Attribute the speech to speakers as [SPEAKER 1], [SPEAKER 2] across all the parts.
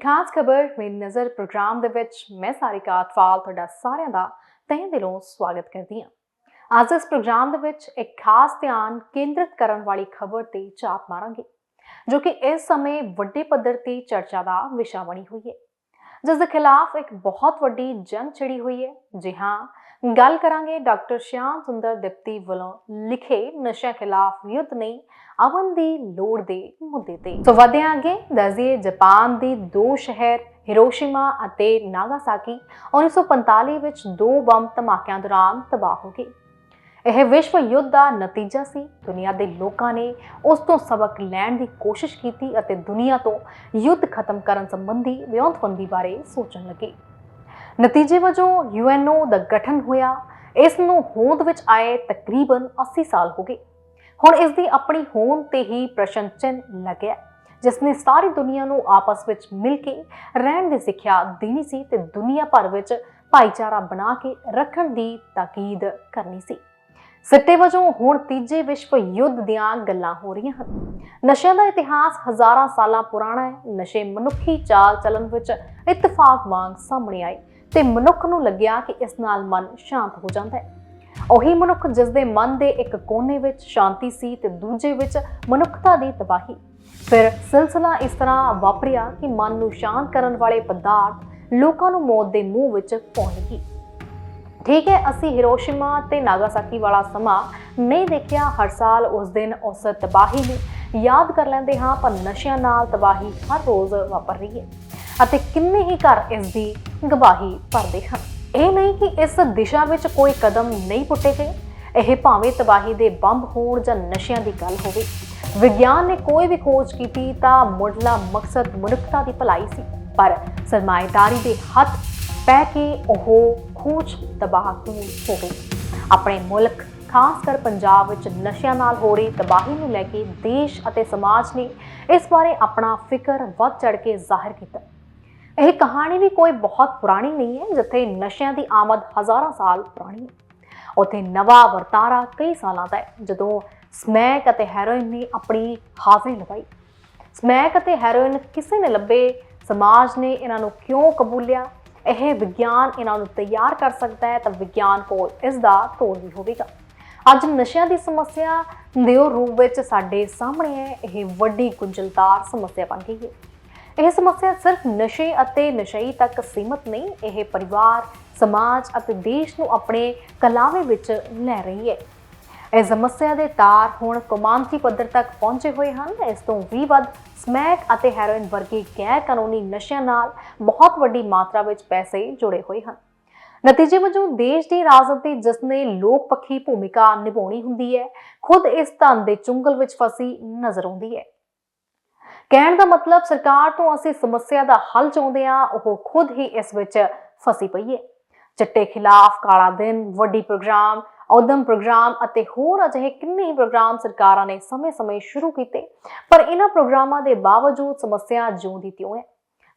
[SPEAKER 1] ਇੱਕ ਖਾਸ ਖਬਰ ਮੇਰੀ ਨਜ਼ਰ ਪ੍ਰੋਗਰਾਮ ਦੇ ਵਿੱਚ ਮੈਂ ਸਾਰਿਕਾ ਅਟਵਾਲ ਤੁਹਾਡਾ ਸਾਰਿਆਂ ਦਾ ਤਹਿ ਦਿਲੋਂ ਸਵਾਗਤ ਕਰਦੀ ਹਾਂ। ਅੱਜ ਇਸ ਪ੍ਰੋਗਰਾਮ ਦੇ ਵਿੱਚ ਇੱਕ ਖਾਸ ਧਿਆਨ ਕੇਂਦਰਿਤ ਕਰਨ ਵਾਲੀ ਖਬਰ ਤੇ ਝਾਤ ਮਾਰਾਂਗੇ, ਜੋ ਕਿ ਇਸ ਸਮੇਂ ਵੱਡੇ ਪੱਧਰ ਤੇ ਚਰਚਾ ਦਾ ਵਿਸ਼ਾ ਬਣੀ ਹੋਈ ਹੈ। ਜਿਸ ਦੇ ਖਿਲਾਫ ਇੱਕ ਬਹੁਤ ਵੱਡੀ ਜੰਗ ਛਿੜੀ ਹੋਈ ਹੈ। ਜੀ ਹਾਂ ਗੱਲ ਕਰਾਂਗੇ ਡਾਕਟਰ ਸ਼ਿਆਮ ਸੁੰਦਰ ਦਿਪਤੀ ਵੱਲੋਂ ਲਿਖੇ ਨਸ਼ਿਆਂ ਖਿਲਾਫ ਯੁੱਧ ਨਹੀਂ ਅਮਨ ਦੀ ਲੋੜ ਦੇ ਮੁੱਦੇ ਤੇ। ਸੋ ਵਧਦੇ ਅੱਗੇ ਦੱਸਦੀਏ ਜਾਪਾਨ ਦੇ ਦੋ ਸ਼ਹਿਰ, ਹਿਰੋਸ਼ੀਮਾ ਅਤੇ ਨਾਗਾਸਾਕੀ 1945 ਵਿੱਚ ਦੋ ਬੰਬ ਧਮਾਕਿਆਂ ਦੌਰਾਨ ਤਬਾਹ ਹੋ ਗਏ। ਇਹ ਵਿਸ਼ਵ ਯੁੱਧ ਦਾ ਨਤੀਜਾ ਸੀ। ਦੁਨੀਆ ਦੇ ਲੋਕਾਂ ਨੇ ਉਸ ਤੋਂ ਸਬਕ ਲੈਣ ਦੀ ਕੋਸ਼ਿਸ਼ ਕੀਤੀ ਅਤੇ ਦੁਨੀਆ ਤੋਂ ਯੁੱਧ ਖਤਮ ਕਰਨ ਸੰਬੰਧੀ ਵਿਉਂਤਬੰਦੀ ਬਾਰੇ ਸੋਚਣ ਲੱਗੇ। ਨਤੀਜੇ ਵਜੋਂ ਯੂਐਨਓ ਦਾ ਗਠਨ ਹੋਇਆ। ਇਸ ਨੂੰ ਹੋਂਦ ਵਿੱਚ ਆਏ ਤਕਰੀਬਨ 80 ਸਾਲ ਹੋ ਗਏ। ਹੁਣ ਇਸ ਦੀ ਆਪਣੀ ਹੋਂਦ ਤੇ ਹੀ ਪ੍ਰਸ਼ਨ ਚਿੰਨ੍ਹ ਲੱਗਿਆ। ਜਿਸ ਨੇ ਸਾਰੀ ਦੁਨੀਆ ਨੂੰ ਆਪਸ ਵਿੱਚ ਮਿਲ ਕੇ ਰਹਿਣ ਦੀ ਸਿੱਖਿਆ ਦੇਣੀ ਸੀ ਤੇ ਦੁਨੀਆ ਭਰ ਵਿੱਚ ਭਾਈਚਾਰਾ ਬਣਾ ਕੇ ਰੱਖਣ ਦੀ ਤਾਕੀਦ ਕਰਨੀ ਸੀ। ਸਿੱਟੇ ਵਜੋਂ ਹੁਣ ਤੀਜੇ ਵਿਸ਼ਵ ਯੁੱਧ ਦੀਆਂ ਗੱਲਾਂ ਹੋ ਰਹੀਆਂ ਹਨ। ਨਸ਼ਿਆਂ ਦਾ ਇਤਿਹਾਸ ਹਜ਼ਾਰਾਂ ਸਾਲਾਂ ਪੁਰਾਣਾ ਹੈ। ਨਸ਼ੇ ਮਨੁੱਖੀ ਚਾਲ ਚਲਨ ਵਿੱਚ ਇਤਫਾਕ ਵਾਂਗ ਸਾਹਮਣੇ ਆਏ। ਤੇ ਮਨੁੱਖ ਨੂੰ ਲੱਗਿਆ ਕਿ ਇਸ ਨਾਲ ਮਨ ਸ਼ਾਂਤ ਹੋ ਜਾਂਦਾ ਹੈ। ਉਹੀ ਮਨੁੱਖ ਜਿਸ ਦੇ ਮਨ ਦੇ ਇੱਕ ਕੋਨੇ ਵਿੱਚ ਸ਼ਾਂਤੀ ਸੀ ਤੇ ਦੂਜੇ ਵਿੱਚ ਮਨੁੱਖਤਾ ਦੀ ਤਬਾਹੀ। ਫਿਰ ਸਿਲਸਿਲਾ ਇਸ ਤਰ੍ਹਾਂ ਵਾਪਰਿਆ ਕਿ ਮਨ ਨੂੰ ਸ਼ਾਂਤ ਕਰਨ ਵਾਲੇ ਪਦਾਰਥ ਲੋਕਾਂ ਨੂੰ ਮੌਤ ਦੇ ਮੂੰਹ ਵਿੱਚ ਪਾਉਣ ਲੱਗੀ ਠੀਕ ਹੈ, ਅਸੀਂ ਹਿਰੋਸ਼ੀਮਾ ਤੇ ਨਾਗਾਸਾਕੀ ਵਾਲਾ ਸਮਾਂ ਨਹੀਂ ਦੇਖਿਆ। ਹਰ ਸਾਲ ਉਸ ਦਿਨ ਉਸ ਤਬਾਹੀ ਨੂੰ ਯਾਦ ਕਰ ਲੈਂਦੇ ਹਾਂ, ਪਰ ਨਸ਼ਿਆਂ ਨਾਲ ਤਬਾਹੀ ਹਰ ਰੋਜ਼ ਵਾਪਰ ਰਹੀ ਹੈ ਅਤੇ ਕਿੰਨੇ ਹੀ ਘਰ ਇਸ ਦੀ ਗਵਾਹੀ ਭਰਦੇ ਹਨ। ਇਹ ਨਹੀਂ ਕਿ ਇਸ ਦਿਸ਼ਾ ਵਿੱਚ ਕੋਈ ਕਦਮ ਨਹੀਂ ਪੁੱਟੇ ਗਏ। ਇਹ ਭਾਵੇਂ ਤਬਾਹੀ ਦੇ ਬੰਬ ਹੋਣ ਜਾਂ ਨਸ਼ਿਆਂ ਦੀ ਗੱਲ ਹੋਵੇ। ਵਿਗਿਆਨ ਨੇ ਕੋਈ ਵੀ ਖੋਜ ਕੀਤੀ ਤਾਂ ਮੁੱਢਲਾ ਮਕਸਦ ਮਨੁੱਖਤਾ ਦੀ ਭਲਾਈ ਸੀ। ਪਰ ਸਰਮਾਏਦਾਰੀ ਦੇ ਹੱਥ ਪੈ ਕੇ ਉਹ ਖੋਜ ਤਬਾਹ ਕਿਉਂ ਹੋ ਗਈ? ਆਪਣੇ ਮੁਲਕ ਖਾਸ ਕਰ ਪੰਜਾਬ ਵਿੱਚ ਨਸ਼ਿਆਂ ਨਾਲ ਹੋ ਰਹੀ ਤਬਾਹੀ ਨੂੰ ਲੈ ਕੇ ਦੇਸ਼ ਅਤੇ ਸਮਾਜ ਨੇ ਇਸ ਬਾਰੇ ਆਪਣਾ ਫਿਕਰ ਵੱਧ ਚੜ ਕੇ ਜ਼ਾਹਿਰ ਕੀਤਾ। ਇਹ ਕਹਾਣੀ ਵੀ ਕੋਈ ਬਹੁਤ ਪੁਰਾਣੀ ਨਹੀਂ ਹੈ, ਜਿੱਥੇ ਨਸ਼ਿਆਂ ਦੀ ਆਮਦ ਹਜ਼ਾਰਾਂ ਸਾਲ ਪੁਰਾਣੀ ਹੈ। ਉੱਥੇ ਨਵਾਂ ਵਰਤਾਰਾ ਕਈ ਸਾਲਾਂ ਦਾ ਹੈ, ਜਦੋਂ ਸਮੈਕ ਅਤੇ ਹੈਰੋਇਨ ਨੇ ਆਪਣੀ ਹਾਜ਼ਰੀ ਲਗਾਈ ਸਮੈਕ ਅਤੇ ਹੈਰੋਇਨ ਕਿਸੇ ਨੇ ਲੱਭੇ, ਸਮਾਜ ਨੇ ਇਹਨਾਂ ਨੂੰ ਕਿਉਂ ਕਬੂਲਿਆ? ਇਹ ਵਿਗਿਆਨ ਇਹਨਾਂ ਨੂੰ ਤਿਆਰ ਕਰ ਸਕਦਾ ਹੈ ਤਾਂ ਵਿਗਿਆਨ ਕੋਲ ਇਸ ਦਾ ਤੋੜ ਵੀ ਹੋਵੇਗਾ। ਅੱਜ ਨਸ਼ਿਆਂ ਦੀ ਸਮੱਸਿਆ ਦਿਓ ਰੂਪ ਵਿੱਚ ਸਾਡੇ ਸਾਹਮਣੇ ਹੈ, ਇਹ ਵੱਡੀ ਗੁੰਝਲਦਾਰ ਸਮੱਸਿਆ ਬਣ ਗਈ ਹੈ। ਇਹ ਸਮੱਸਿਆ ਸਿਰਫ ਨਸ਼ੇ ਅਤੇ ਨਸ਼ਈ ਤੱਕ ਸੀਮਤ ਨਹੀਂ, ਇਹ ਪਰਿਵਾਰ, ਸਮਾਜ ਅਤੇ ਦੇਸ਼ ਨੂੰ ਆਪਣੇ ਕਲਾਵੇ ਵਿੱਚ ਲੈ ਰਹੀ ਹੈ। ਇਹ ਸਮੱਸਿਆ ਦੇ ਤਾਰ ਹੁਣ ਕੌਮਾਂਤਰੀ ਪੱਧਰ ਤੱਕ ਪਹੁੰਚੇ ਹੋਏ ਹਨ। ਇਸ ਤੋਂ ਵੀ ਵੱਧ ਸਮੈਕ ਅਤੇ ਹੈਰੋਇਨ ਵਰਗੇ ਗੈਰ ਕਾਨੂੰਨੀ ਨਸ਼ਿਆਂ ਨਾਲ ਬਹੁਤ ਵੱਡੀ ਮਾਤਰਾ ਵਿੱਚ ਪੈਸੇ ਜੁੜੇ ਹੋਏ ਹਨ। ਨਤੀਜੇ ਵਜੋਂ ਦੇਸ਼ ਦੀ ਰਾਜਨੀਤੀ, ਜਿਸ ਨੇ ਲੋਕ ਪੱਖੀ ਭੂਮਿਕਾ ਨਿਭਾਉਣੀ ਹੁੰਦੀ ਹੈ, ਖੁਦ ਇਸ ਧੰਨ ਦੇ ਚੁੰਗਲ ਵਿੱਚ ਫਸੀ ਨਜ਼ਰ ਆਉਂਦੀ ਹੈ। ਕਹਿਣ ਦਾ ਮਤਲਬ, ਸਰਕਾਰ ਤੋਂ ਅਸੀਂ ਸਮੱਸਿਆ ਦਾ ਹੱਲ ਚਾਹੁੰਦੇ ਹਾਂ, ਉਹ ਖੁਦ ਹੀ ਇਸ ਵਿੱਚ ਫਸੀ ਪਈ ਹੈ। ਚਿੱਟੇ ਖਿਲਾਫ ਕਾਲਾ ਦਿਨ, ਵੱਡੀ ਪ੍ਰੋਗਰਾਮ ਉਦਮ ਪ੍ਰੋਗਰਾਮ ਅਤੇ ਹੋਰ ਅਜਿਹੇ ਕਿੰਨੇ ਹੀ ਪ੍ਰੋਗਰਾਮ ਸਰਕਾਰਾਂ ਨੇ ਸਮੇਂ-ਸਮੇਂ ਸ਼ੁਰੂ ਕੀਤੇ, ਪਰ ਇਹਨਾਂ ਪ੍ਰੋਗਰਾਮਾਂ ਦੇ ਬਾਵਜੂਦ ਸਮੱਸਿਆ ਜਿਉਂ ਦੀ ਤਿਉਂ ਹੈ।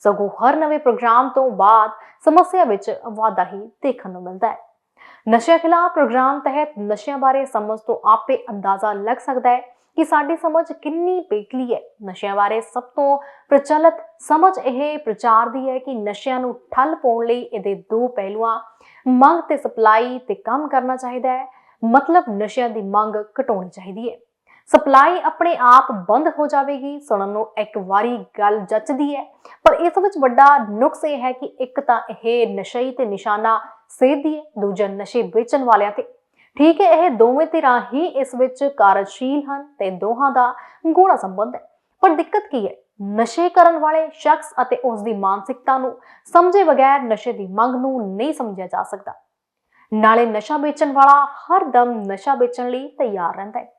[SPEAKER 1] ਸਗੋਂ ਹਰ ਨਵੇਂ ਪ੍ਰੋਗਰਾਮ ਤੋਂ ਬਾਅਦ ਸਮੱਸਿਆ ਵਿੱਚ ਵਾਧਾ ਹੀ ਦੇਖਣ ਨੂੰ ਮਿਲਦਾ ਹੈ। ਨਸ਼ਿਆਂ ਖਿਲਾਫ ਪ੍ਰੋਗਰਾਮ ਤਹਿਤ ਨਸ਼ਿਆਂ ਬਾਰੇ ਸਮਝ ਤੋਂ ਆਪੇ ਅੰਦਾਜ਼ਾ ਲੱਗ ਸਕਦਾ ਹੈ ਕਿ ਸਾਡੀ ਸਮਝ ਕਿੰਨੀ ਪੇਕਲੀ ਹੈ। ਨਸ਼ਿਆਂ ਬਾਰੇ ਸਭ ਤੋਂ ਪ੍ਰਚਲਿਤ ਸਮਝ ਇਹ ਪ੍ਰਚਾਰ ਦੀ ਹੈ ਕਿ ਨਸ਼ਿਆਂ ਨੂੰ ਠੱਲ ਪਾਉਣ ਲਈ ਇਹਦੇ ਦੋ ਪਹਿਲੂਆਂ, ਮੰਗ ਤੇ ਸਪਲਾਈ ਤੇ ਕੰਮ ਕਰਨਾ ਚਾਹੀਦਾ ਹੈ। ਮਤਲਬ ਨਸ਼ਿਆਂ ਦੀ ਮੰਗ ਘਟਾਉਣੀ ਚਾਹੀਦੀ ਹੈ। ਸਪਲਾਈ ਆਪਣੇ ਆਪ ਬੰਦ ਹੋ ਜਾਵੇਗੀ। ਸੁਣਨ ਨੂੰ ਇੱਕ ਵਾਰੀ ਗੱਲ ਜੱਚਦੀ ਹੈ। ਪਰ ਇਸ ਵਿੱਚ ਵੱਡਾ ਨੁਕਸ ਇਹ ਹੈ ਕਿ ਇੱਕ ਤਾਂ ਇਹ ਨਸ਼ਈ ਤੇ ਨਿਸ਼ਾਨਾ ਸੇਧਦੀ ਹੈ, ਦੂਜਾ ਨਸ਼ੇ ਵੇਚਣ ਵਾਲਿਆਂ ਤੇ। ਠੀਕ ਹੈ, ਇਹ ਦੋਵੇਂ ਧਿਰਾਂ ਹੀ ਇਸ ਵਿੱਚ ਕਾਰਜਸ਼ੀਲ ਹਨ ਤੇ ਦੋਹਾਂ ਦਾ ਗੂੜਾ ਸੰਬੰਧ ਹੈ। ਪਰ ਦਿੱਕਤ ਕੀ ਹੈ? ਨਸ਼ੇ ਕਰਨ ਵਾਲੇ ਸ਼ਖਸ ਅਤੇ ਉਸ ਦੀ ਮਾਨਸਿਕਤਾ ਨੂੰ ਸਮਝੇ ਬਗੈਰ ਨਸ਼ੇ ਦੀ ਮੰਗ ਨੂੰ ਨਹੀਂ ਸਮਝਿਆ ਜਾ ਸਕਦਾ। ਨਾਲੇ ਨਸ਼ਾ ਵੇਚਣ ਵਾਲਾ ਹਰ ਦਮ ਨਸ਼ਾ ਵੇਚਣ ਲਈ ਤਿਆਰ ਰਹਿੰਦਾ ਹੈ।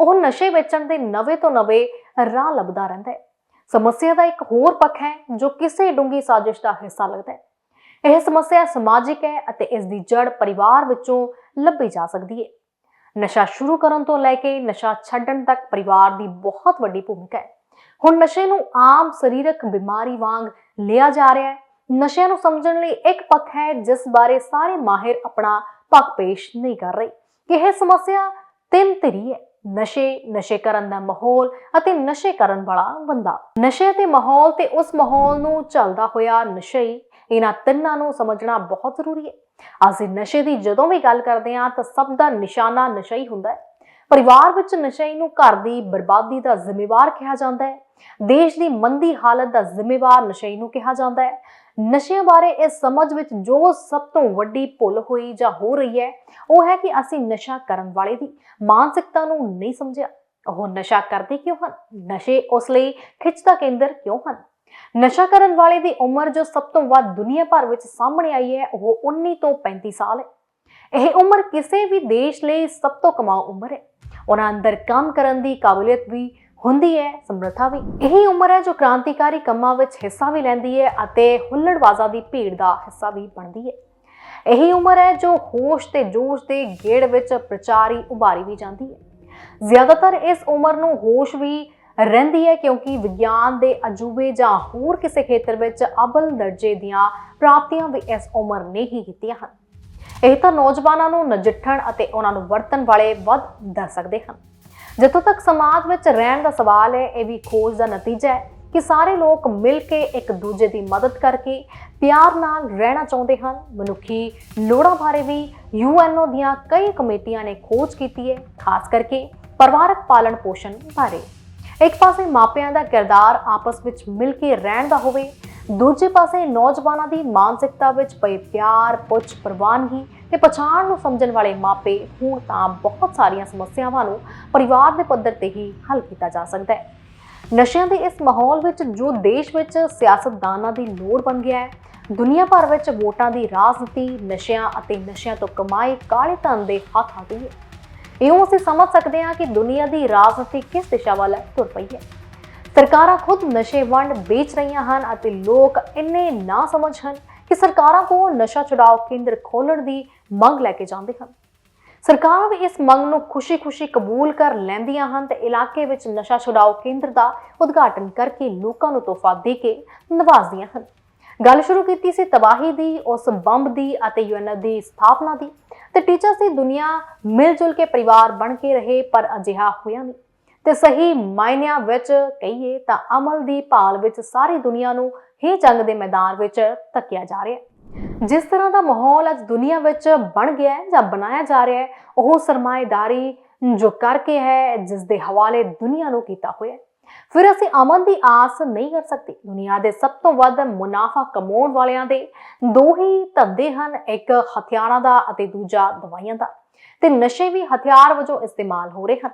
[SPEAKER 1] ਉਹ ਨਸ਼ੇ ਵੇਚਣ ਦੇ ਨਵੇਂ ਤੋਂ ਨਵੇਂ ਰਾਹ ਲੱਭਦਾ ਰਹਿੰਦਾ ਹੈ। ਸਮੱਸਿਆ ਦਾ ਇੱਕ ਹੋਰ ਪੱਖ ਹੈ ਜੋ ਕਿਸੇ ਡੂੰਗੀ ਸਾਜ਼ਿਸ਼ ਦਾ ਹਿੱਸਾ ਲੱਗਦਾ ਹੈ। ਇਹ ਸਮੱਸਿਆ ਸਮਾਜਿਕ ਹੈ ਅਤੇ ਇਸ ਦੀ ਜੜ ਪਰਿਵਾਰ ਵਿੱਚੋਂ ਲੱਭੀ ਜਾ ਸਕਦੀ ਹੈ। ਨਸ਼ਾ ਸ਼ੁਰੂ ਕਰਨ ਤੋਂ ਲੈ ਕੇ ਨਸ਼ਾ ਛੱਡਣ ਤੱਕ ਪਰਿਵਾਰ ਦੀ ਬਹੁਤ ਵੱਡੀ ਭੂਮਿਕਾ ਹੈ। ਹੁਣ ਨਸ਼ੇ ਨੂੰ ਆਮ ਸਰੀਰਕ ਬਿਮਾਰੀ ਵਾਂਗ ਲਿਆ ਜਾ ਰਿਹਾ ਹੈ। ਨਸ਼ਿਆਂ ਨੂੰ ਸਮਝਣ ਲਈ ਇੱਕ ਪੱਖ ਹੈ ਜਿਸ ਬਾਰੇ ਸਾਰੇ ਮਾਹਿਰ ਆਪਣਾ ਪੱਖ ਪੇਸ਼ ਨਹੀਂ ਕਰ ਰਹੇ ਕਿ ਇਹ ਸਮੱਸਿਆ ਤਿੰਨ ਧਿਰੀ ਹੈ। ਨਸ਼ੇ ਨਸ਼ੇ ਕਰਨ ਦਾ ਮਾਹੌਲ ਅਤੇ ਨਸ਼ੇ ਕਰਨ ਵਾਲਾ ਬੰਦਾ। ਨਸ਼ੇ ਤੇ ਮਾਹੌਲ ਤੇ ਉਸ ਮਾਹੌਲ ਨੂੰ ਚੱਲਦਾ ਹੋਇਆ ਨਸ਼ਈ ਇਹਨਾਂ ਤਿੰਨਾਂ ਨੂੰ ਸਮਝਣਾ ਬਹੁਤ ਜ਼ਰੂਰੀ ਹੈ। ਅਸੀਂ ਨਸ਼ੇ ਦੀ ਜਦੋਂ ਵੀ ਗੱਲ ਕਰਦੇ ਹਾਂ ਤਾਂ ਸਭ ਦਾ ਨਿਸ਼ਾਨਾ ਨਸ਼ਾ ਹੁੰਦਾ ਹੈ। ਪਰਿਵਾਰ ਵਿੱਚ ਨਸ਼ਈ ਨੂੰ ਘਰ ਦੀ ਬਰਬਾਦੀ ਦਾ ਜ਼ਿੰਮੇਵਾਰ ਕਿਹਾ ਜਾਂਦਾ ਹੈ। ਦੇਸ਼ ਦੀ ਮੰਦੀ ਹਾਲਤ ਦਾ ਜ਼ਿੰਮੇਵਾਰ ਨਸ਼ਈ ਨੂੰ ਕਿਹਾ ਜਾਂਦਾ ਹੈ। ਨਸ਼ਿਆਂ ਬਾਰੇ ਇਸ ਸਮਝ ਵਿੱਚ ਜੋ ਸਭ ਤੋਂ ਵੱਡੀ ਭੁੱਲ ਹੋਈ ਜਾਂ ਹੋ ਰਹੀ ਹੈ, ਉਹ ਹੈ ਕਿ ਅਸੀਂ ਨਸ਼ਾ ਕਰਨ ਵਾਲੇ ਦੀ ਮਾਨਸਿਕਤਾ ਨੂੰ ਨਹੀਂ ਸਮਝਿਆ। ਉਹ ਨਸ਼ਾ ਕਰਦੇ ਕਿਉਂ ਹਨ? ਨਸ਼ੇ ਉਸ ਲਈ ਖਿੱਚ ਦਾ ਕੇਂਦਰ ਕਿਉਂ ਹਨ? ਨਸ਼ਾ ਕਰਨ ਵਾਲੇ ਦੀ ਉਮਰ ਜੋ ਸਭ ਤੋਂ ਵੱਧ ਦੁਨੀਆ ਭਰ ਵਿੱਚ ਸਾਹਮਣੇ ਆਈ ਹੈ, ਉਹ 19 ਤੋਂ 35 ਸਾਲ ਹੈ। ਇਹ ਉਮਰ ਕਿਸੇ ਵੀ ਦੇਸ਼ ਲਈ ਸਭ ਤੋਂ ਕਮਾਊ ਉਮਰ ਹੈ। ਉਹਨਾਂ ਅੰਦਰ ਕੰਮ ਕਰਨ ਦੀ ਕਾਬਲੀਅਤ ਵੀ ਹੁੰਦੀ ਹੈ, ਸਮਰੱਥਾ ਵੀ। ਇਹੀ ਉਮਰ ਹੈ ਜੋ ਕ੍ਰਾਂਤੀਕਾਰੀ ਕੰਮਾਂ ਵਿੱਚ ਹਿੱਸਾ ਵੀ ਲੈਂਦੀ ਹੈ ਅਤੇ ਹੁੱਲੜਬਾਜ਼ਾਂ ਦੀ ਭੀੜ ਦਾ ਹਿੱਸਾ ਵੀ ਬਣਦੀ ਹੈ। ਇਹੀ ਉਮਰ ਹੈ ਜੋ ਹੋਸ਼ ਤੇ ਜੋਸ਼ ਦੇ ਗੇੜ ਵਿੱਚ ਪ੍ਰਚਾਰੀ ਉਭਾਰੀ ਵੀ ਜਾਂਦੀ ਹੈ। ਜ਼ਿਆਦਾਤਰ ਇਸ ਉਮਰ ਨੂੰ ਹੋਸ਼ ਵੀ ਰਹਿੰਦੀ ਹੈ ਕਿਉਂਕਿ ਵਿਗਿਆਨ ਦੇ ਅਜੂਬੇ ਜਾਂ ਹੋਰ ਕਿਸੇ ਖੇਤਰ ਵਿੱਚ ਅਬਲ ਦਰਜੇ ਦੀਆਂ ਪ੍ਰਾਪਤੀਆਂ ਵੀ ਇਸ ਉਮਰ ਨੇ ਹੀ ਕੀਤੀਆਂ ਹਨ। ਇਹ ਤਾਂ ਨੌਜਵਾਨਾਂ ਨੂੰ ਨਜਿੱਠਣ ਅਤੇ ਉਹਨਾਂ ਨੂੰ ਵਰਤਣ ਵਾਲੇ ਵੱਧ ਦੱਸ ਸਕਦੇ ਹਨ। ਜਿੱਥੋਂ ਤੱਕ ਸਮਾਜ ਵਿੱਚ ਰਹਿਣ ਦਾ ਸਵਾਲ ਹੈ, ਇਹ ਵੀ ਖੋਜ ਦਾ ਨਤੀਜਾ ਹੈ ਕਿ ਸਾਰੇ ਲੋਕ ਮਿਲ ਕੇ ਇੱਕ ਦੂਜੇ ਦੀ ਮਦਦ ਕਰਕੇ ਪਿਆਰ ਨਾਲ ਰਹਿਣਾ ਚਾਹੁੰਦੇ ਹਨ। ਮਨੁੱਖੀ ਲੋੜਾਂ ਬਾਰੇ ਵੀ ਯੂਐਨਓ ਦੀਆਂ ਕਈ ਕਮੇਟੀਆਂ ਨੇ ਖੋਜ ਕੀਤੀ ਹੈ, ਖਾਸ ਕਰਕੇ ਪਰਿਵਾਰਕ ਪਾਲਣ ਪੋਸ਼ਣ ਬਾਰੇ। ਇੱਕ ਪਾਸੇ ਮਾਪਿਆਂ ਦਾ ਕਿਰਦਾਰ ਆਪਸ ਵਿੱਚ ਮਿਲ ਕੇ ਰਹਿਣ ਦਾ ਹੋਵੇ, ਦੂਜੇ ਪਾਸੇ ਨੌਜਵਾਨਾਂ ਦੀ ਮਾਨਸਿਕਤਾ ਵਿੱਚ ਪਏ ਪਿਆਰ ਪੁੱਛ ਪ੍ਰਵਾਨਗੀ ਤੇ ਪਛਾਣ ਨੂੰ ਸਮਝਣ ਵਾਲੇ ਮਾਪੇ ਹੁਣ ਤਾਂ ਬਹੁਤ ਸਾਰੀਆਂ ਸਮੱਸਿਆਵਾਂ ਨੂੰ ਪਰਿਵਾਰ ਦੇ ਪੱਧਰ ਤੇ ਹੀ ਹੱਲ ਕੀਤਾ ਜਾ ਸਕਦਾ ਹੈ। ਨਸ਼ਿਆਂ ਦੇ ਇਸ ਮਾਹੌਲ ਵਿੱਚ ਜੋ ਦੇਸ਼ ਵਿੱਚ ਸਿਆਸਤਦਾਨਾਂ ਦੀ ਲੋੜ ਬਣ ਗਿਆ ਹੈ, ਦੁਨੀਆ ਭਰ ਵਿੱਚ ਵੋਟਾਂ ਦੀ ਰਾਜਨੀਤੀ, ਨਸ਼ਿਆਂ ਅਤੇ ਨਸ਼ਿਆਂ ਤੋਂ ਕਮਾਏ ਕਾਲੇ ਧਨ ਦੇ ਹੱਥ ਆ ਗਈ ਹੈ। ਇਉਂ ਅਸੀਂ ਸਮਝ ਸਕਦੇ ਹਾਂ ਕਿ ਦੁਨੀਆ ਦੀ ਰਾਜਨੀਤੀ ਕਿਸ ਦਿਸ਼ਾ ਵੱਲ ਤੁਰ ਪਈ ਹੈ। ਸਰਕਾਰਾਂ ਖੁਦ ਨਸ਼ੇ ਵੰਡ ਵੇਚ ਰਹੀਆਂ ਹਨ ਅਤੇ ਲੋਕ ਇੰਨੇ ਨਾ ਸਮਝ ਹਨ ਕਿ ਸਰਕਾਰਾਂ ਕੋਲ ਨਸ਼ਾ ਛੁਡਾਓ ਕੇਂਦਰ ਖੋਲਣ ਦੀ ਮੰਗ ਲੈ ਕੇ ਜਾਂਦੇ ਹਨ। ਸਰਕਾਰਾਂ ਵੀ ਇਸ ਮੰਗ ਨੂੰ ਖੁਸ਼ੀ-ਖੁਸ਼ੀ ਕਬੂਲ ਕਰ ਲੈਂਦੀਆਂ ਹਨ ਤੇ ਇਲਾਕੇ ਵਿੱਚ ਨਸ਼ਾ ਛੁਡਾਓ ਕੇਂਦਰ ਦਾ ਉਦਘਾਟਨ ਕਰਕੇ ਲੋਕਾਂ ਨੂੰ ਤੋਹਫਾ ਦੇ ਕੇ ਨਵਾਜ਼ਦੀਆਂ ਹਨ। ਗੱਲ ਸ਼ੁਰੂ ਕੀਤੀ ਸੀ ਤਬਾਹੀ ਦੀ, ਉਸ ਬੰਬ ਦੀ ਅਤੇ ਯੂਐਨ ਦੀ ਸਥਾਪਨਾ ਦੀ ਤੇ ਟੀਚਰ ਸੀ ਦੁਨੀਆ ਮਿਲ ਜੁਲ ਕੇ ਪਰਿਵਾਰ ਬਣ ਕੇ ਰਹੇ ਪਰ ਅਜਿਹਾ ਹੋਇਆ ਨਹੀਂ। ਤੇ ਸਹੀ ਮਾਇਨਿਆਂ ਵਿੱਚ ਕਹੀਏ ਤਾਂ ਅਮਲ ਦੀ ਭਾਲ ਵਿੱਚ ਸਾਰੀ ਦੁਨੀਆ ਨੂੰ ਹੀ ਜੰਗ ਦੇ ਮੈਦਾਨ ਵਿੱਚ ਧੱਕਿਆ ਜਾ ਰਿਹਾ ਹੈ। ਜਿਸ ਤਰ੍ਹਾਂ ਦਾ ਮਾਹੌਲ ਅੱਜ ਦੁਨੀਆ ਵਿੱਚ ਬਣ ਗਿਆ ਹੈ ਜਾਂ ਬਣਾਇਆ ਜਾ ਰਿਹਾ ਹੈ, ਉਹ ਸਰਮਾਏਦਾਰੀ ਜੋ ਕਰਕੇ ਹੈ, ਜਿਸ ਦੇ ਹਵਾਲੇ ਦੁਨੀਆ ਨੂੰ ਕੀਤਾ ਹੋਇਆ ਹੈ। ਫਿਰ ਅਸੀਂ ਅਮਨ ਦੀ ਆਸ ਨਹੀਂ ਕਰ ਸਕਦੇ। ਦੁਨੀਆ ਦੇ ਸਭ ਤੋਂ ਵੱਧ ਮੁਨਾਫਾ ਕਮਾਉਣ ਵਾਲਿਆਂ ਦੇ ਦੋ ਹੀ ਧੰਦੇ ਹਨ, ਇੱਕ ਹਥਿਆਰਾਂ ਦਾ ਅਤੇ ਦੂਜਾ ਦਵਾਈਆਂ ਦਾ। ਤੇ ਨਸ਼ੇ ਵੀ ਹਥਿਆਰ ਵਜੋਂ ਇਸਤੇਮਾਲ ਹੋ ਰਹੇ ਹਨ।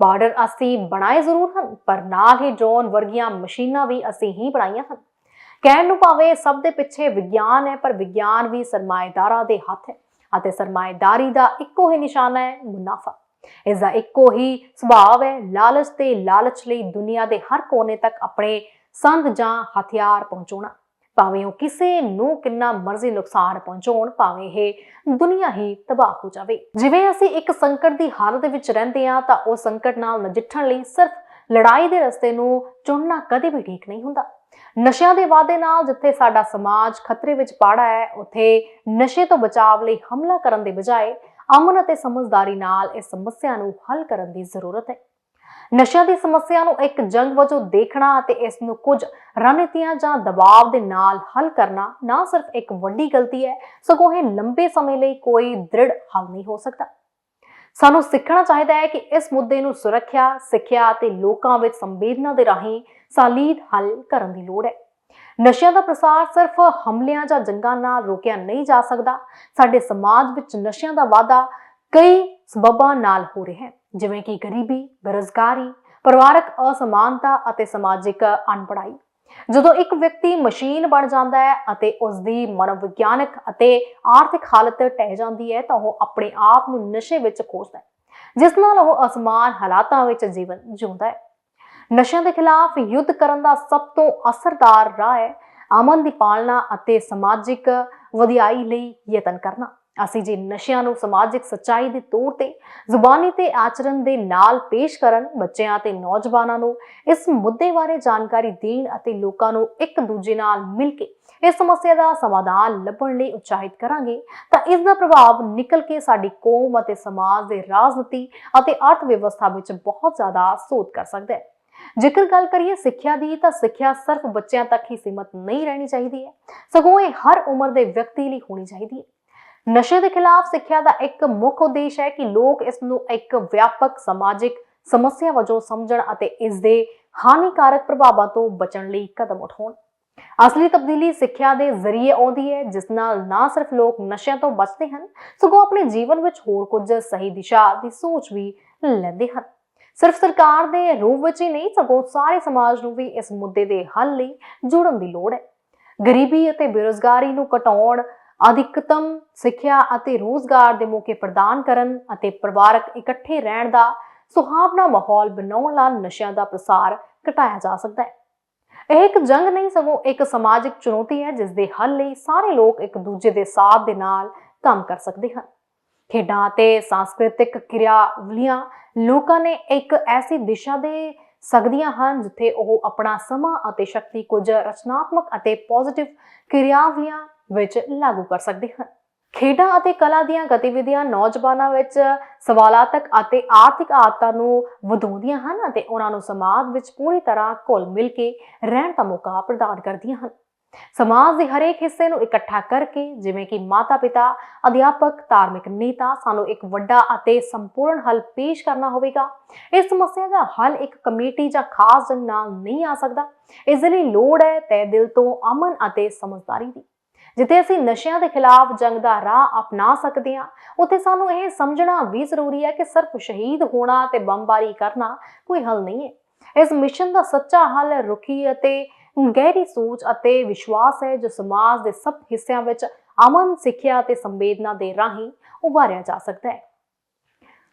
[SPEAKER 1] ਬਾਰਡਰ ਅਸੀਂ ਬਣਾਏ ਜ਼ਰੂਰ ਹਨ, ਪਰ ਨਾਲ ਹੀ ਡਰੋਨ ਵਰਗੀਆਂ ਮਸ਼ੀਨਾਂ ਵੀ ਅਸੀਂ ਹੀ ਬਣਾਈਆਂ ਹਨ। ਕਹਿਣ ਨੂੰ ਭਾਵੇਂ ਸਭ ਦੇ ਪਿੱਛੇ ਵਿਗਿਆਨ ਹੈ, ਪਰ ਵਿਗਿਆਨ ਵੀ ਸਰਮਾਏਦਾਰਾਂ ਦੇ ਹੱਥ ਹੈ ਅਤੇ ਸਰਮਾਏਦਾਰੀ ਦਾ ਇੱਕੋ ਹੀ ਨਿਸ਼ਾਨਾ ਹੈ, ਮੁਨਾਫਾ। ਇਸ ਦਾ ਇੱਕੋ ਹੀ ਸੁਭਾਅ ਹੈ, ਲਾਲਚ ਤੇ ਲਾਲਚ ਲਈ ਦੁਨੀਆ ਦੇ ਹਰ ਕੋਨੇ ਤੱਕ ਆਪਣੇ ਸੰਦ ਜਾਂ ਹਥਿਆਰ ਪਹੁੰਚਾਉਣਾ। ਭਾਵੇਂ ਉਹ ਕਿਸੇ ਨੂੰ ਕਿੰਨਾ ਮਰਜ਼ੀ ਨੁਕਸਾਨ ਪਹੁੰਚਾਉਣ, ਭਾਵੇਂ ਇਹ ਦੁਨੀਆ ਹੀ ਤਬਾਹ ਹੋ ਜਾਵੇ। ਜਿਵੇਂ ਅਸੀਂ ਇੱਕ ਸੰਕਟ ਦੀ ਹਾਲਤ ਵਿੱਚ ਰਹਿੰਦੇ ਹਾਂ, ਤਾਂ ਉਹ ਸੰਕਟ ਨਾਲ ਨਜਿੱਠਣ ਲਈ ਸਿਰਫ ਲੜਾਈ ਦੇ ਰਸਤੇ ਨੂੰ ਚੁਣਨਾ ਕਦੇ ਵੀ ਠੀਕ ਨਹੀਂ ਹੁੰਦਾ। ਨਸ਼ਿਆਂ ਦੇ ਵਾਅਦੇ ਨਾਲ ਜਿੱਥੇ ਸਾਡਾ ਸਮਾਜ ਖਤਰੇ ਵਿੱਚ ਪਾੜਾ ਹੈ, ਉੱਥੇ ਨਸ਼ੇ ਤੋਂ ਬਚਾਅ ਲਈ ਹਮਲਾ ਕਰਨ ਦੇ ਬਜਾਏ ਅਮਨ ਅਤੇ ਸਮਝਦਾਰੀ ਨਾਲ ਇਸ ਸਮੱਸਿਆ ਨੂੰ ਹੱਲ ਕਰਨ ਦੀ ਜ਼ਰੂਰਤ ਹੈ। ਨਸ਼ਿਆਂ ਦੀ ਸਮੱਸਿਆ ਨੂੰ ਇੱਕ ਜੰਗ ਵਜੋਂ ਦੇਖਣਾ ਅਤੇ ਇਸ ਨੂੰ ਕੁਝ ਰਣਨੀਤੀਆਂ ਜਾਂ ਦਬਾਅ ਦੇ ਨਾਲ ਹੱਲ ਕਰਨਾ ਨਾ ਸਿਰਫ ਇੱਕ ਵੱਡੀ ਗਲਤੀ ਹੈ, ਸਗੋਂ ਇਹ ਲੰਬੇ ਸਮੇਂ ਲਈ ਕੋਈ ਦ੍ਰਿੜ ਹੱਲ ਨਹੀਂ ਹੋ ਸਕਦਾ। ਸਾਨੂੰ ਸਿੱਖਣਾ ਚਾਹੀਦਾ ਹੈ ਕਿ ਇਸ ਮੁੱਦੇ ਨੂੰ ਸੁਰੱਖਿਆ, ਸਿੱਖਿਆ ਅਤੇ ਲੋਕਾਂ ਵਿੱਚ ਸੰਵੇਦਨਾ ਦੇ ਰਾਹੀਂ ਸਾਲੀਦ ਹੱਲ ਕਰਨ ਦੀ ਲੋੜ ਹੈ। ਨਸ਼ਿਆਂ ਦਾ ਪ੍ਰਸਾਰ ਸਿਰਫ ਹਮਲਿਆਂ ਜਾਂ ਜੰਗਾਂ ਨਾਲ ਰੋਕਿਆ ਨਹੀਂ ਜਾ ਸਕਦਾ। ਸਾਡੇ ਸਮਾਜ ਵਿੱਚ ਨਸ਼ਿਆਂ ਦਾ ਵਾਧਾ ਕਈ ਸਬਬਾਂ ਨਾਲ ਹੋ ਰਿਹਾ ਹੈ, ਜਿਵੇਂ ਕਿ ਗਰੀਬੀ, ਬੇਰੁਜ਼ਗਾਰੀ, ਪਰਿਵਾਰਕ ਅਸਮਾਨਤਾ ਅਤੇ ਸਮਾਜਿਕ ਅਣਪੜਾਈ ਜਦੋਂ ਇੱਕ ਵਿਅਕਤੀ ਮਸ਼ੀਨ ਬਣ ਜਾਂਦਾ ਹੈ ਅਤੇ ਉਸ ਦੀ ਮਨੋਵਿਗਿਆਨਕ ਅਤੇ ਆਰਥਿਕ ਹਾਲਤ ਟਹਿ ਜਾਂਦੀ ਹੈ, ਤਾਂ ਉਹ ਆਪਣੇ ਆਪ ਨੂੰ ਨਸ਼ੇ ਵਿੱਚ ਖੋਜਦਾ ਹੈ, ਜਿਸ ਨਾਲ ਉਹ ਅਸਮਾਨ ਹਾਲਾਤਾਂ ਵਿੱਚ ਜੀਵਨ ਜਿਉਂਦਾ ਹੈ। ਨਸ਼ਿਆਂ ਦੇ ਖਿਲਾਫ ਯੁੱਧ ਕਰਨ ਦਾ ਸਭ ਤੋਂ ਅਸਰਦਾਰ ਰਾਹ ਹੈ ਅਮਨ ਦੀ ਪਾਲਣਾ ਅਤੇ ਸਮਾਜਿਕ ਵਧੀਆਈ ਲਈ ਯਤਨ ਕਰਨਾ। ਅਸੀਂ ਜੇ ਨਸ਼ਿਆਂ ਨੂੰ ਸਮਾਜਿਕ ਸੱਚਾਈ ਦੇ ਤੌਰ ਤੇ, ਜ਼ੁਬਾਨੀ ਤੇ ਆਚਰਣ ਦੇ ਨਾਲ ਪੇਸ਼ ਕਰਨ, ਬੱਚਿਆਂ ਤੇ ਨੌਜਵਾਨਾਂ ਨੂੰ ਇਸ ਮੁੱਦੇ ਬਾਰੇ ਜਾਣਕਾਰੀ ਦੇਣ ਅਤੇ ਲੋਕਾਂ ਨੂੰ ਇੱਕ ਦੂਜੇ ਨਾਲ ਮਿਲ ਕੇ ਇਸ ਸਮੱਸਿਆ ਦਾ ਸਮਾਧਾਨ ਲੱਭਣ ਲਈ ਉਤਸ਼ਾਹਿਤ ਕਰਾਂਗੇ, ਤਾਂ ਇਸ ਦਾ ਪ੍ਰਭਾਵ ਨਿਕਲ ਕੇ ਸਾਡੀ ਕੌਮ ਅਤੇ ਸਮਾਜ ਦੇ ਰਾਜਨੀਤੀ ਅਤੇ ਅਰਥ ਵਿਵਸਥਾ ਵਿੱਚ ਬਹੁਤ ਜ਼ਿਆਦਾ ਸੋਧ ਕਰ ਸਕਦਾ ਹੈ। ਜੇਕਰ ਗੱਲ ਕਰੀਏ ਸਿੱਖਿਆ ਦੀ, ਤਾਂ ਸਿੱਖਿਆ ਸਿਰਫ ਬੱਚਿਆਂ ਤੱਕ ਹੀ ਸੀਮਤ ਨਹੀਂ ਰਹਿਣੀ ਚਾਹੀਦੀ ਹੈ। ਸਗੋਂ ਇਹ ਹਰ ਉਮਰ ਦੇ ਵਿਅਕਤੀ ਲਈ ਹੋਣੀ ਚਾਹੀਦੀ ਹੈ। ਨਸ਼ੇ ਦੇ ਖਿਲਾਫ ਸਿੱਖਿਆ ਦਾ ਇੱਕ ਮੁੱਖ ਉਦੇਸ਼ ਹੈ ਕਿ ਲੋਕ ਇਸ ਨੂੰ ਇੱਕ ਵਿਆਪਕ ਸਮਾਜਿਕ ਸਮੱਸਿਆ ਵਜੋਂ ਸਮਝਣ ਅਤੇ ਇਸ ਦੇ ਹਾਨੀਕਾਰਕ ਪ੍ਰਭਾਵਾਂ ਤੋਂ ਬਚਣ ਲਈ ਕਦਮ ਉਠਾਉਣ। ਅਸਲੀ ਤਬਦੀਲੀ ਸਿੱਖਿਆ ਦੇ ਜ਼ਰੀਏ ਆਉਂਦੀ ਹੈ, ਜਿਸ ਨਾਲ ਨਾ ਸਿਰਫ ਲੋਕ ਨਸ਼ਿਆਂ ਤੋਂ ਬਚਦੇ ਹਨ, ਸਗੋਂ ਆਪਣੇ ਜੀਵਨ ਵਿੱਚ ਹੋਰ ਕੁਝ ਸਹੀ ਦਿਸ਼ਾ ਦੀ ਸੋਚ ਵੀ ਲੈਂਦੇ ਹਨ। ਸਿਰਫ ਸਰਕਾਰ ਦੇ ਰੂਪ ਵਿੱਚ ਹੀ ਨਹੀਂ, ਸਗੋਂ ਸਾਰੇ ਸਮਾਜ ਨੂੰ ਵੀ ਇਸ ਮੁੱਦੇ ਦੇ ਹੱਲ ਲਈ ਜੁੜਨ ਦੀ ਲੋੜ ਹੈ। ਗਰੀਬੀ ਅਤੇ ਬੇਰੁਜ਼ਗਾਰੀ ਨੂੰ ਘਟਾਉਣ ਅਧਿਕਤਮ ਸਿੱਖਿਆ ਅਤੇ ਰੋਜ਼ਗਾਰ ਦੇ ਮੌਕੇ ਪ੍ਰਦਾਨ ਕਰਨ ਅਤੇ ਪਰਿਵਾਰਕ ਇਕੱਠੇ ਰਹਿਣ ਦਾ ਸੁਹਾਵਣਾ ਮਾਹੌਲ ਬਣਾਉਣ ਨਾਲ ਨਸ਼ਿਆਂ ਦਾ ਪ੍ਰਸਾਰ ਘਟਾਇਆ ਜਾ ਸਕਦਾ ਹੈ। ਇਹ ਇੱਕ ਜੰਗ ਨਹੀਂ, ਸਗੋਂ ਇੱਕ ਸਮਾਜਿਕ ਚੁਣੌਤੀ ਹੈ, ਜਿਸ ਦੇ ਹੱਲ ਲਈ ਸਾਰੇ ਲੋਕ ਇੱਕ ਦੂਜੇ ਦੇ ਸਾਥ ਦੇ ਨਾਲ ਕੰਮ ਕਰ ਸਕਦੇ ਹਨ। ਖੇਡਾਂ ਅਤੇ ਸੰਸਕ੍ਰਿਤਿਕ ਕਿਰਿਆਵਲੀਆਂ ਲੋਕਾਂ ਨੇ ਇੱਕ ਐਸੀ ਦਿਸ਼ਾ ਦੇ ਸਕਦੀਆਂ ਹਨ, ਜਿੱਥੇ ਉਹ ਆਪਣਾ ਸਮਾਂ ਅਤੇ ਸ਼ਕਤੀ ਕੁਝ ਰਚਨਾਤਮਕ ਅਤੇ ਪੋਜ਼ਿਟਿਵ ਕਿਰਿਆਵਲੀਆਂ ਵਿੱਚ ਲਾਗੂ ਕਰ ਸਕਦੇ ਹਨ। ਖੇਡਾਂ ਅਤੇ ਕਲਾ ਦੀਆਂ ਗਤੀਵਿਧੀਆਂ ਨੌਜਵਾਨਾਂ ਵਿੱਚ ਸਵਾਲਾਤਕ ਅਤੇ ਆਰਥਿਕ ਆਦਤਾਂ ਨੂੰ ਵਧਾਉਂਦੀਆਂ ਹਨ ਅਤੇ ਉਹਨਾਂ ਨੂੰ ਸਮਾਜ ਵਿੱਚ ਪੂਰੀ ਤਰ੍ਹਾਂ ਘੁਲ ਮਿਲ ਕੇ ਰਹਿਣ ਦਾ ਮੌਕਾ ਪ੍ਰਦਾਨ ਕਰਦੀਆਂ ਹਨ। ਸਮਾਜ ਦੇ ਹਰੇਕ ਹਿੱਸੇ ਨੂੰ ਇਕੱਠਾ ਕਰਕੇ ਜਿਵੇਂ ਕਿ ਮਾਤਾ-ਪਿਤਾ, ਅਧਿਆਪਕ, ਧਾਰਮਿਕ ਨੇਤਾ ਸਾਨੂੰ ਇੱਕ ਵੱਡਾ ਅਤੇ ਸੰਪੂਰਨ ਹੱਲ ਪੇਸ਼ ਕਰਨਾ ਹੋਵੇਗਾ। ਇਸ ਸਮੱਸਿਆ ਦਾ ਹੱਲ ਇੱਕ ਕਮੇਟੀ ਜਾਂ ਖਾਸ ਜੰਗ ਨਾਲ ਨਹੀਂ ਆ ਸਕਦਾ। ਇਸ ਦੇ ਲਈ ਲੋੜ ਹੈ ਤੈ ਦਿਲ ਤੋਂ ਅਮਨ ਅਤੇ ਸਮਝਦਾਰੀ ਦੀ। ਜਿੱਥੇ ਅਸੀਂ ਨਸ਼ਿਆਂ ਦੇ ਖਿਲਾਫ ਜੰਗ ਦਾ ਰਾਹ ਅਪਣਾ ਸਕਦੇ ਹਾਂ, ਉੱਥੇ ਸਾਨੂੰ ਇਹ ਸਮਝਣਾ ਵੀ ਜ਼ਰੂਰੀ ਹੈ ਕਿ ਸਿਰਫ ਸ਼ਹੀਦ ਹੋਣਾ ਤੇ ਬੰਬਾਰੀ ਕਰਨਾ ਕੋਈ ਹੱਲ ਨਹੀਂ ਹੈ। ਇਸ ਮਿਸ਼ਨ ਦਾ ਸੱਚਾ ਹੱਲ ਰੁਖੀ ਅਤੇ ਗਹਿਰੀ ਸੋਚ ਅਤੇ ਵਿਸ਼ਵਾਸ ਹੈ, ਜੋ ਸਮਾਜ ਦੇ ਸਭ ਹਿੱਸਿਆਂ ਵਿੱਚ ਅਮਨ, ਸਿੱਖਿਆ ਅਤੇ ਸੰਵੇਦਨਾ ਦੇ ਰਾਹੀਂ ਉਭਾਰਿਆ ਜਾ ਸਕਦਾ ਹੈ।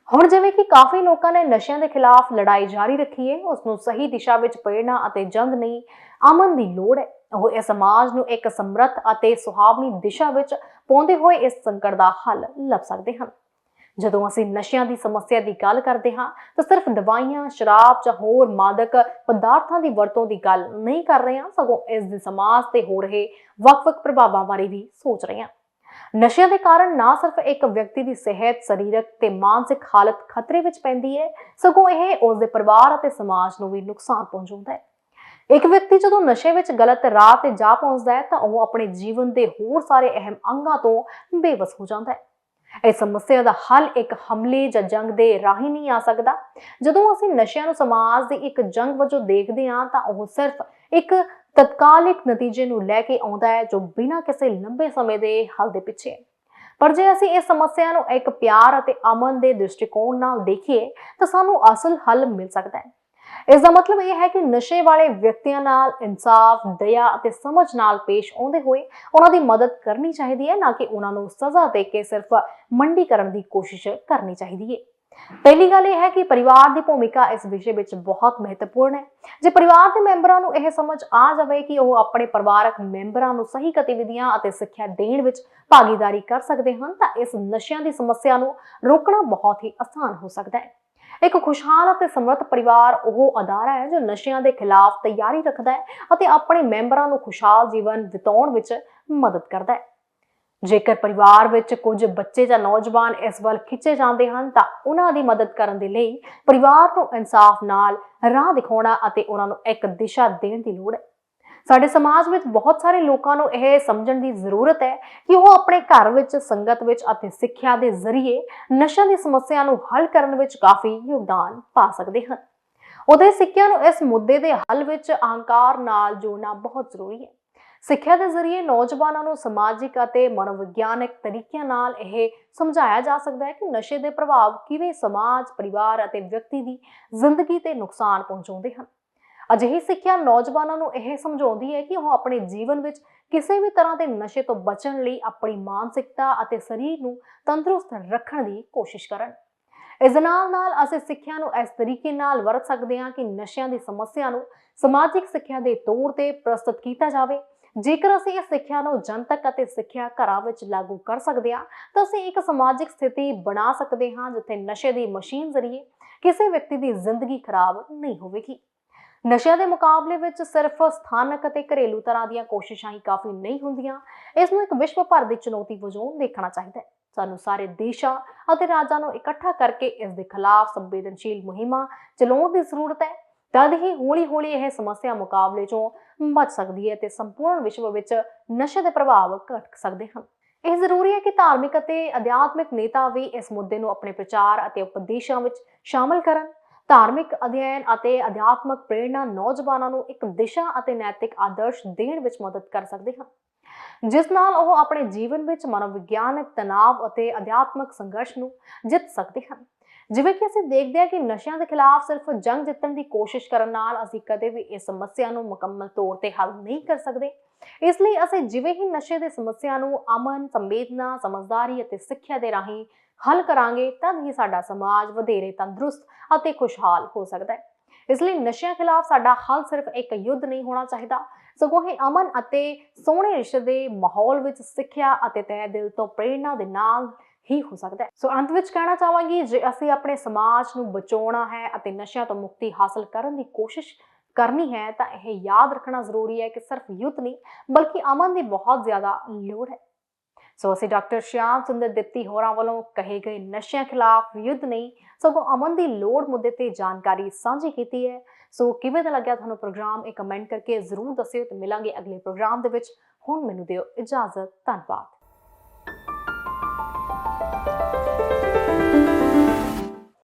[SPEAKER 1] ਹੁਣ ਜਿਵੇਂ ਕਿ ਕਾਫੀ ਲੋਕਾਂ ਨੇ ਨਸ਼ਿਆਂ ਦੇ ਖਿਲਾਫ ਲੜਾਈ ਜਾਰੀ ਰੱਖੀ ਹੈ ਉਸ ਨੂੰ ਸਹੀ ਦਿਸ਼ਾ ਵਿੱਚ ਪ੍ਰੇਰਣਾ ਅਤੇ ਜੰਗ ਨਹੀਂ ਅਮਨ ਦੀ ਲੋੜ ਹੈ। ਉਹ ਇਸ ਸਮਾਜ ਨੂੰ ਇੱਕ ਸਮਰੱਥ ਅਤੇ ਸੁਹਾਵਣੀ ਦਿਸ਼ਾ ਵਿੱਚ ਪਾਉਂਦੇ ਹੋਏ ਇਸ ਸੰਕਟ ਦਾ ਹੱਲ ਲੱਭ ਸਕਦੇ ਹਨ। ਜਦੋਂ ਅਸੀਂ ਨਸ਼ਿਆਂ ਦੀ ਸਮੱਸਿਆ ਦੀ ਗੱਲ ਕਰਦੇ ਹਾਂ, ਤਾਂ ਸਿਰਫ ਦਵਾਈਆਂ, ਸ਼ਰਾਬ ਜਾਂ ਹੋਰ ਮਾਦਕ ਪਦਾਰਥਾਂ ਦੀ ਵਰਤੋਂ ਦੀ ਗੱਲ ਨਹੀਂ ਕਰ ਰਹੇ ਹਾਂ, ਸਗੋਂ ਇਸ ਦੇ ਸਮਾਜ ਤੇ ਹੋ ਰਹੇ ਵੱਖ-ਵੱਖ ਪ੍ਰਭਾਵਾਂ ਬਾਰੇ ਵੀ ਸੋਚ ਰਹੇ ਹਾਂ। ਨਸ਼ਿਆਂ ਦੇ ਕਾਰਨ ਨਾ ਸਿਰਫ ਇੱਕ ਵਿਅਕਤੀ ਦੀ ਸਿਹਤ, ਸਰੀਰਕ ਤੇ ਮਾਨਸਿਕ ਹਾਲਤ ਖਤਰੇ ਵਿੱਚ ਪੈਂਦੀ ਹੈ, ਸਗੋਂ ਇਹ ਉਸ ਦੇ ਪਰਿਵਾਰ ਅਤੇ ਸਮਾਜ ਨੂੰ ਵੀ ਨੁਕਸਾਨ ਪਹੁੰਚਾਉਂਦਾ ਹੈ। ਇੱਕ ਵਿਅਕਤੀ ਜਦੋਂ ਨਸ਼ੇ ਵਿੱਚ ਗਲਤ ਰਾਹ ਤੇ ਜਾ ਪਹੁੰਚਦਾ ਹੈ ਤਾਂ ਉਹ ਆਪਣੇ ਜੀਵਨ ਦੇ ਹੋਰ ਸਾਰੇ ਅਹਿਮ ਅੰਗਾਂ ਤੋਂ ਬੇਵਸ ਹੋ ਜਾਂਦਾ ਹੈ। ਇਹ ਸਮੱਸਿਆ ਦਾ ਹੱਲ ਇੱਕ ਹਮਲੇ ਜਾਂ ਜੰਗ ਦੇ ਰਾਹੀਂ ਨਹੀਂ ਆ ਸਕਦਾ। ਜਦੋਂ ਅਸੀਂ ਨਸ਼ਿਆਂ ਨੂੰ ਸਮਾਜ ਦੀ ਇੱਕ ਜੰਗ ਵਜੋਂ ਦੇਖਦੇ ਹਾਂ ਤਾਂ ਉਹ ਸਿਰਫ ਇੱਕ ਤਤਕਾਲਿਕ ਨਤੀਜੇ ਨੂੰ ਲੈ ਕੇ ਆਉਂਦਾ ਹੈ ਜੋ ਬਿਨਾਂ ਕਿਸੇ ਲੰਬੇ ਸਮੇਂ ਦੇ ਹੱਲ ਦੇ ਪਿੱਛੇ ਹੈ। ਪਰ ਜੇ ਅਸੀਂ ਇਸ ਸਮੱਸਿਆ ਨੂੰ ਇੱਕ ਪਿਆਰ ਅਤੇ ਅਮਨ ਦੇ ਦ੍ਰਿਸ਼ਟੀਕੋਣ ਨਾਲ ਦੇਖੀਏ ਤਾਂ ਸਾਨੂੰ ਅਸਲ ਹੱਲ ਮਿਲ ਸਕਦਾ ਹੈ। ਇਸ ਦਾ ਮਤਲਬ ਇਹ ਹੈ ਕਿ ਨਸ਼ੇ ਵਾਲੇ ਵਿਅਕਤੀਆਂ ਨਾਲ ਇਨਸਾਫ, ਦਇਆ ਅਤੇ ਸਮਝ ਨਾਲ ਪੇਸ਼ ਆਉਂਦੇ ਹੋਏ ਉਹਨਾਂ ਦੀ ਮਦਦ ਕਰਨੀ ਚਾਹੀਦੀ ਹੈ ਨਾ ਕਿ ਉਹਨਾਂ ਨੂੰ ਸਜ਼ਾ ਦੇ ਕੇ ਸਿਰਫ ਮੰਡੀ ਕਰਨ ਦੀ ਕੋਸ਼ਿਸ਼ ਕਰਨੀ ਚਾਹੀਦੀ ਹੈ। ਪਹਿਲੀ ਗੱਲ ਇਹ ਹੈ ਕਿ ਪਰਿਵਾਰ ਦੀ ਭੂਮਿਕਾ ਇਸ ਵਿਸ਼ੇ ਵਿੱਚ ਬਹੁਤ ਮਹੱਤਵਪੂਰਨ ਹੈ। ਜੇ ਪਰਿਵਾਰ ਦੇ ਮੈਂਬਰਾਂ ਨੂੰ ਇਹ ਸਮਝ ਆ ਜਾਵੇ ਕਿ ਉਹ ਆਪਣੇ ਪਰਿਵਾਰਕ ਮੈਂਬਰਾਂ ਨੂੰ ਸਹੀ ਗਤੀਵਿਧੀਆਂ ਅਤੇ ਸਿੱਖਿਆ ਦੇਣ ਵਿੱਚ ਭਾਗੀਦਾਰੀ ਕਰ ਸਕਦੇ ਹਨ ਤਾਂ ਇਸ ਨਸ਼ਿਆਂ ਦੀ ਸਮੱਸਿਆ ਨੂੰ ਰੋਕਣਾ ਬਹੁਤ ਹੀ ਆਸਾਨ ਹੋ ਸਕਦਾ ਹੈ। ਇੱਕ ਖੁਸ਼ਹਾਲ ਅਤੇ ਸਮਰੱਥ ਪਰਿਵਾਰ ਉਹ ਅਦਾਰਾ ਹੈ ਜੋ ਨਸ਼ਿਆਂ ਦੇ ਖਿਲਾਫ ਤਿਆਰੀ ਰੱਖਦਾ ਹੈ ਅਤੇ ਆਪਣੇ ਮੈਂਬਰਾਂ ਨੂੰ ਖੁਸ਼ਹਾਲ ਜੀਵਨ ਬਿਤਾਉਣ ਵਿੱਚ ਮਦਦ ਕਰਦਾ ਹੈ। ਜੇਕਰ ਪਰਿਵਾਰ ਵਿੱਚ ਕੁਝ ਬੱਚੇ ਜਾਂ ਨੌਜਵਾਨ ਇਸ ਵੱਲ ਖਿੱਚੇ ਜਾਂਦੇ ਹਨ, ਤਾਂ ਉਹਨਾਂ ਦੀ ਮਦਦ ਕਰਨ ਦੇ ਲਈ ਪਰਿਵਾਰ ਨੂੰ ਇਨਸਾਫ ਨਾਲ ਰਾਹ ਦਿਖਾਉਣਾ ਅਤੇ ਉਹਨਾਂ ਨੂੰ ਇੱਕ ਦਿਸ਼ਾ ਦੇਣ ਦੀ ਲੋੜ ਹੈ। ਸਾਡੇ ਸਮਾਜ ਵਿੱਚ ਬਹੁਤ ਸਾਰੇ ਲੋਕਾਂ ਨੂੰ ਇਹ ਸਮਝਣ ਦੀ ਜ਼ਰੂਰਤ ਹੈ ਕਿ ਉਹ ਆਪਣੇ ਘਰ ਵਿੱਚ ਸੰਗਤ ਵਿੱਚ ਅਤੇ ਸਿੱਖਿਆ ਦੇ ਜ਼ਰੀਏ ਨਸ਼ਿਆਂ ਦੀ ਸਮੱਸਿਆ ਨੂੰ ਹੱਲ ਕਰਨ ਵਿੱਚ ਕਾਫੀ ਯੋਗਦਾਨ ਪਾ ਸਕਦੇ ਹਨ ਉਹਦੇ ਸਿੱਖਿਆ ਨੂੰ ਇਸ ਮੁੱਦੇ ਦੇ ਹੱਲ ਵਿੱਚ ਅਹੰਕਾਰ ਨਾਲ ਜੋੜਨਾ ਬਹੁਤ ਜ਼ਰੂਰੀ ਹੈ ਸਿੱਖਿਆ ਦੇ ਜ਼ਰੀਏ ਨੌਜਵਾਨਾਂ ਨੂੰ ਸਮਾਜਿਕ ਅਤੇ ਮਨੋਵਿਗਿਆਨਕ ਤਰੀਕਿਆਂ ਨਾਲ ਇਹ ਸਮਝਾਇਆ ਜਾ ਸਕਦਾ ਹੈ ਕਿ ਨਸ਼ੇ ਦੇ ਪ੍ਰਭਾਵ ਕਿਵੇਂ ਸਮਾਜ, ਪਰਿਵਾਰ ਅਤੇ ਵਿਅਕਤੀ ਦੀ ਜ਼ਿੰਦਗੀ ਤੇ ਨੁਕਸਾਨ ਪਹੁੰਚਾਉਂਦੇ ਹਨ। ਅਜਿਹੀ ਸਿੱਖਿਆ ਨੌਜਵਾਨਾਂ ਨੂੰ ਇਹ ਸਮਝਾਉਂਦੀ ਹੈ ਕਿ ਉਹ ਆਪਣੇ ਜੀਵਨ ਵਿੱਚ ਕਿਸੇ ਵੀ ਤਰ੍ਹਾਂ ਦੇ ਨਸ਼ੇ ਤੋਂ ਬਚਣ ਲਈ ਆਪਣੀ ਮਾਨਸਿਕਤਾ ਅਤੇ ਸਰੀਰ ਨੂੰ ਤੰਦਰੁਸਤ ਰੱਖਣ ਦੀ ਕੋਸ਼ਿਸ਼ ਕਰਨ। ਇਸ ਨਾਲ ਨਾਲ ਅਸੀਂ ਸਿੱਖਿਆ ਨੂੰ ਇਸ ਤਰੀਕੇ ਨਾਲ ਵਰਤ ਸਕਦੇ ਹਾਂ ਕਿ ਨਸ਼ਿਆਂ ਦੀ ਸਮੱਸਿਆ ਨੂੰ ਸਮਾਜਿਕ ਸਿੱਖਿਆ ਦੇ ਤੌਰ ਤੇ ਪ੍ਰਸਤੁਤ ਕੀਤਾ ਜਾਵੇ ਜੇਕਰ ਅਸੀਂ ਇਸ ਸਿੱਖਿਆ ਨੂੰ ਜਨਤਕ ਅਤੇ ਸਿੱਖਿਆ ਘਰਾਂ ਵਿੱਚ ਲਾਗੂ ਕਰ ਸਕਦੇ ਹਾਂ, ਤਾਂ ਅਸੀਂ ਇੱਕ ਸਮਾਜਿਕ ਸਥਿਤੀ ਬਣਾ ਸਕਦੇ ਹਾਂ ਜਿੱਥੇ ਨਸ਼ੇ ਦੀ ਮਸ਼ੀਨ ਜ਼ਰੀਏ ਕਿਸੇ ਵਿਅਕਤੀ ਦੀ ਜ਼ਿੰਦਗੀ ਖਰਾਬ ਨਹੀਂ ਹੋਵੇਗੀ ਨਸ਼ਿਆਂ ਦੇ ਮੁਕਾਬਲੇ ਵਿੱਚ ਸਿਰਫ ਸਥਾਨਕ ਅਤੇ ਘਰੇਲੂ ਤਰ੍ਹਾਂ ਦੀਆਂ ਕੋਸ਼ਿਸ਼ਾਂ ਹੀ ਕਾਫੀ ਨਹੀਂ ਹੁੰਦੀਆਂ। ਇਸ ਨੂੰ ਇੱਕ ਵਿਸ਼ਵ ਭਰ ਦੀ ਚੁਣੌਤੀ ਵਜੋਂ ਦੇਖਣਾ ਚਾਹੀਦਾ ਹੈ। ਸਾਨੂੰ ਸਾਰੇ ਦੇਸ਼ਾਂ ਅਤੇ ਰਾਜਾਂ ਨੂੰ ਇਕੱਠਾ ਕਰਕੇ ਇਸ ਦੇ ਖਿਲਾਫ ਸੰਵੇਦਨਸ਼ੀਲ ਮੁਹਿੰਮਾਂ ਚਲਾਉਣ ਦੀ ਜ਼ਰੂਰਤ ਹੈ। ਤਦ ਹੀ ਹੌਲੀ-ਹੌਲੀ ਇਹ ਸਮੱਸਿਆ ਮੁਕਾਬਲੇ ਚੋਂ ਬਚ ਸਕਦੀ ਹੈ ਤੇ ਸੰਪੂਰਨ ਵਿਸ਼ਵ ਵਿੱਚ ਨਸ਼ੇ ਦੇ ਪ੍ਰਭਾਵ ਘਟ ਸਕਦੇ ਹਨ। ਇਹ ਜ਼ਰੂਰੀ ਹੈ ਕਿ ਧਾਰਮਿਕ ਅਤੇ ਅਧਿਆਤਮਿਕ ਨੇਤਾ ਵੀ ਇਸ ਮੁੱਦੇ ਨੂੰ ਆਪਣੇ ਪ੍ਰਚਾਰ ਅਤੇ ਉਪਦੇਸ਼ਾਂ ਵਿੱਚ ਸ਼ਾਮਲ ਕਰਨ। ਧਾਰਮਿਕ ਅਧਿਐਨ ਅਤੇ ਅਧਿਆਤਮਕ ਪ੍ਰੇਰਣਾ ਨੌਜਵਾਨਾਂ ਨੂੰ ਇੱਕ ਦਿਸ਼ਾ ਅਤੇ ਨੈਤਿਕ ਆਦਰਸ਼ ਦੇਣ ਵਿੱਚ ਮਦਦ ਕਰ ਸਕਦੇ ਹਨ। ਜਿਸ ਨਾਲ ਉਹ ਆਪਣੇ ਜੀਵਨ ਵਿੱਚ ਮਨੋਵਿਗਿਆਨਕ ਤਣਾਅ ਅਤੇ ਅਧਿਆਤਮਕ ਸੰਘਰਸ਼ ਨੂੰ ਜਿੱਤ ਸਕਦੇ ਹਨ। ਜਿਵੇਂ ਕਿ ਅਸੀਂ ਦੇਖਦੇ ਹਾਂ ਕਿ ਨਸ਼ਿਆਂ ਦੇ ਖਿਲਾਫ ਸਿਰਫ ਜੰਗ ਜਿੱਤਣ ਦੀ ਕੋਸ਼ਿਸ਼ ਕਰਨ ਨਾਲ ਅਸੀਂ ਕਦੇ ਵੀ ਇਸ ਸਮੱਸਿਆ ਨੂੰ ਮੁਕੰਮਲ ਤੌਰ ਤੇ ਹੱਲ ਨਹੀਂ ਕਰ ਸਕਦੇ। ਇਸ ਲਈ ਅਸੀਂ ਜਿਵੇਂ ਹੀ ਨਸ਼ੇ ਦੇ ਸਮੱਸਿਆ ਨੂੰ ਅਮਨ, ਸੰਵੇਦਨਾ, ਸਮਝਦਾਰੀ ਅਤੇ ਸਿੱਖਿਆ ਦੇ ਰਾਹੀਂ ਹੱਲ ਕਰਾਂਗੇ, ਤਦ ਹੀ ਸਾਡਾ ਸਮਾਜ ਵਧੇਰੇ ਤੰਦਰੁਸਤ ਅਤੇ ਖੁਸ਼ਹਾਲ ਹੋ ਸਕਦਾ ਹੈ। ਇਸ ਲਈ ਨਸ਼ਿਆਂ ਖਿਲਾਫ ਸਾਡਾ ਹੱਲ ਸਿਰਫ ਇੱਕ ਯੁੱਧ ਨਹੀਂ ਹੋਣਾ ਚਾਹੀਦਾ। ਸਗੋਂ ਇਹ ਅਮਨ ਅਤੇ ਸੋਹਣੇ ਰਿਸ਼ਤੇ ਦੇ ਮਾਹੌਲ ਵਿੱਚ ਸਿੱਖਿਆ ਅਤੇ ਤਹਿ ਦਿਲ ਤੋਂ ਪ੍ਰੇਰਣਾ ਦੇ ਨਾਲ ਹੀ ਹੋ ਸਕਦਾ ਹੈ। ਸੋ ਅੰਤ ਵਿੱਚ ਕਹਿਣਾ ਚਾਹਾਂਗੀ, ਜੇ ਅਸੀਂ ਆਪਣੇ ਸਮਾਜ ਨੂੰ ਬਚਾਉਣਾ ਹੈ ਅਤੇ ਨਸ਼ਿਆਂ ਤੋਂ ਮੁਕਤੀ ਹਾਸਲ ਕਰਨ ਦੀ ਕੋਸ਼ਿਸ਼ ਕਰਨੀ ਹੈ, ਤਾਂ ਇਹ ਯਾਦ ਰੱਖਣਾ ਜ਼ਰੂਰੀ ਹੈ ਕਿ ਸਿਰਫ ਯੁੱਧ ਨਹੀਂ, ਬਲਕਿ ਅਮਨ ਦੀ ਬਹੁਤ ਜ਼ਿਆਦਾ ਲੋੜ ਹੈ। ਸੋ ਅਸੀਂ ਡਾਕਟਰ ਸ਼ਿਆਮ ਸੁੰਦਰ ਦਿੱਤੀ ਹੋਰਾਂ ਵੱਲੋਂ ਕਹੇ ਗਏ ਨਸ਼ਿਆਂ ਖਿਲਾਫ ਯੁੱਧ ਨਹੀਂ, ਸਗੋਂ ਅਮਨ ਦੀ ਲੋੜ ਮੁੱਦੇ ਤੇ ਜਾਣਕਾਰੀ ਸਾਂਝੀ ਕੀਤੀ ਹੈ। ਸੋ ਕਿਵੇਂ ਦਾ ਲੱਗਿਆ ਤੁਹਾਨੂੰ ਪ੍ਰੋਗਰਾਮ, ਇਹ ਕਮੈਂਟ ਕਰਕੇ ਜ਼ਰੂਰ ਦੱਸਿਓ ਤੇ ਮਿਲਾਂਗੇ ਅਗਲੇ ਪ੍ਰੋਗਰਾਮ ਦੇ ਵਿੱਚ। ਹੁਣ ਮੈਨੂੰ ਦਿਓ ਇਜਾਜ਼ਤ, ਧੰਨਵਾਦ।